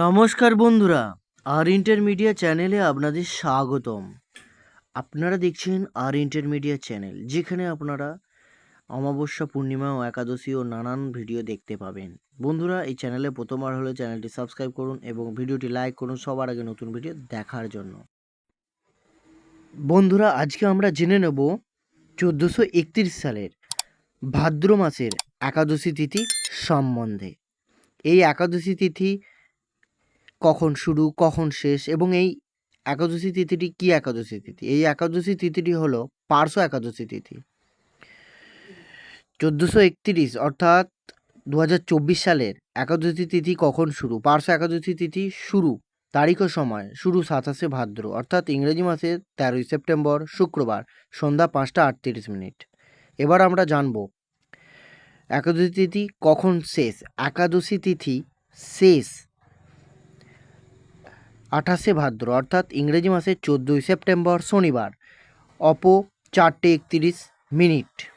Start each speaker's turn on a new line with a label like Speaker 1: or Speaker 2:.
Speaker 1: নমস্কার বন্ধুরা, আর ইন্টারমিডিয়া চ্যানেলে আপনাদের স্বাগতম। আপনারা দেখছেন আর ইন্টারমিডিয়া চ্যানেল, যেখানে আপনারা অমাবস্যা, পূর্ণিমা ও একাদশী ও নানান ভিডিও দেখতে পাবেন। বন্ধুরা, এই চ্যানেলে প্রথমবার হলে চ্যানেলটি সাবস্ক্রাইব করুন এবং ভিডিওটি লাইক করুন সবার আগে নতুন ভিডিও দেখার জন্য। বন্ধুরা, আজকে আমরা জেনে নেব চোদ্দোশো সালের ভাদ্র মাসের একাদশী তিথি সম্বন্ধে। এই একাদশী তিথি কখন শুরু, কখন শেষ এবং এই একাদশী তিথিটি কি একাদশী তিথি? এই একাদশী তিথিটি হলো পার্শ্ব একাদশী তিথি। চোদ্দোশো একত্রিশ, অর্থাৎ দু হাজার চব্বিশ সালের একাদশী তিথি কখন শুরু? পার্শ্ব একাদশী তিথি শুরু তারিখ ও সময়, শুরু সাতাশে ভাদ্র, অর্থাৎ ইংরেজি মাসের তেরোই সেপ্টেম্বর, শুক্রবার, সন্ধ্যা পাঁচটা আটত্রিশ মিনিট। এবার আমরা জানব একাদশী তিথি কখন শেষ, একাদশী তিথি শেষ আঠাশে ভাদ্র অর্থাৎ ইংরেজি মাসের চোদ্দোই সেপ্টেম্বর শনিবার। অপো চারটে একত্রিশ মিনিট।